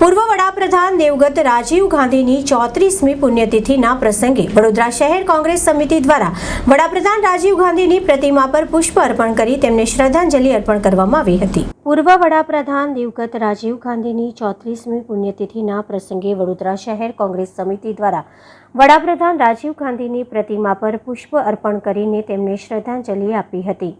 પૂર્વ વડાપ્રધાન દેવગત રાજીવ ગાંધીની ચોત્રીસમી પુણ્યતિથિના પ્રસંગે વડોદરા શહેર કોંગ્રેસ સમિતિ દ્વારા વડાપ્રધાન રાજીવ ગાંધીની પ્રતિમા પર પુષ્પ અર્પણ કરી તેમને શ્રદ્ધાંજલિ અર્પણ કરવામાં આવી હતી. પૂર્વ વડાપ્રધાન દેવગત રાજીવ ગાંધીની ચોત્રીસમી પુણ્યતિથિના પ્રસંગે વડોદરા શહેર કોંગ્રેસ સમિતિ દ્વારા વડાપ્રધાન રાજીવ ગાંધીની પ્રતિમા પર પુષ્પ અર્પણ કરીને તેમને શ્રદ્ધાંજલિ આપી હતી.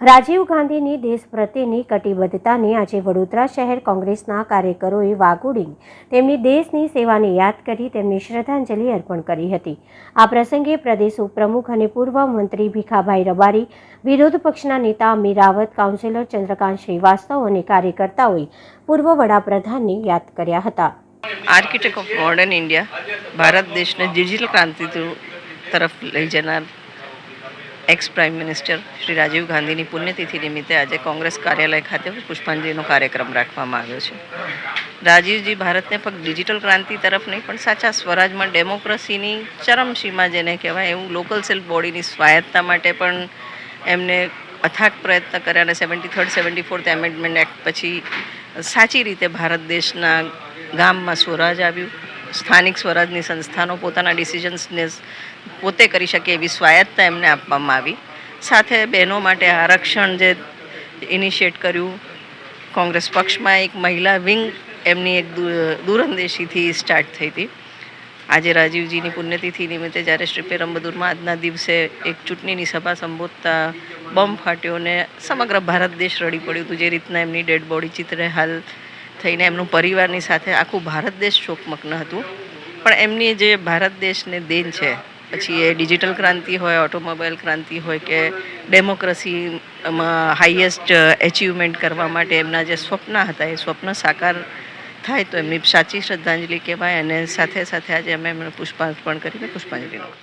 રાજીવ ગાંધીની દેશ પ્રત્યેની કટિબદ્ધતાને આજે વડોદરા શહેર કોંગ્રેસના કાર્યકરોએ વાગોડી તેમની દેશની સેવાને યાદ કરી તેમને શ્રદ્ધાંજલિ અર્પણ કરી હતી. આ પ્રસંગે પ્રદેશ ઉપપ્રમુખ અને પૂર્વ મંત્રી ભીખાભાઈ રબારી, વિરોધ પક્ષના નેતા અમીર રાવત કાઉન્સિલર ચંદ્રકાંત શ્રીવાસ્તવ અને કાર્યકર્તાઓએ પૂર્વ વડાપ્રધાનને યાદ કર્યા હતા. Architect of modern India Bharat દેશને ડિજિટલ ક્રાંતિ તરફ લઈ જનાર ex prime minister Shri Rajiv ગાંધીની પુણ્યતિથિ નિમિત્તે આજે કોંગ્રેસ કાર્યાલય ખાતે પુષ્પાંજલિનો કાર્યક્રમ રાખવામાં આવ્યો છે. રાજીવજી ભારતને ફક્ત ડિજિટલ ક્રાંતિ તરફ નહીં, પણ સાચા સ્વરાજમાં ડેમોક્રેસીની ચરમસીમા જેને કહેવાય એવું લોકલ સેલ્ફ બોડીની સ્વાયત્તા માટે પણ એમને અથાગ પ્રયત્ન કર્યા અને seventy third, seventy fourth amendment act પછી સાચી રીતે ભારત દેશના ગામમાં સ્વરાજ આવ્યું. સ્થાનિક સ્વરાજની સંસ્થાનો પોતાના ડિસિઝન્સને પોતે કરી શકે એવી સ્વાયત્તા એમને આપવામાં આવી. સાથે બહેનો માટે આરક્ષણ જે ઇનિશિએટ કર્યું, કોંગ્રેસ પક્ષમાં એક મહિલા વિંગ એમની એક દૂરંદેશીથી સ્ટાર્ટ થઈ હતી. આજે રાજીવજીની પુણ્યતિથિ નિમિત્તે જ્યારે શ્રી પેરમ્બદુરમાં આજના દિવસે એક ચૂંટણીની સભા સંબોધતા બોમ્બ ફાટ્યો ને સમગ્ર ભારત દેશ રડી પડ્યું હતું. જે રીતના એમની ડેડ બોડી ચિત્રે હાલ થઈને એમનું પરિવારની સાથે આખું ભારત દેશ શોકમગ્ન હતું. પણ એમની જે ભારત દેશને દેન છે, પછી એ ડિજિટલ ક્રાંતિ હોય, ઓટોમોબાઈલ ક્રાંતિ હોય કે ડેમોક્રેસીમાં હાઈએસ્ટ એચિવમેન્ટ કરવા માટે એમના જે સ્વપ્ન હતા, એ સ્વપ્ન સાકાર થાય તો એમની સાચી શ્રદ્ધાંજલિ કહેવાય અને સાથે સાથે આજે અમે એમને પુષ્પાર્પણ કરીને પુષ્પાંજલિ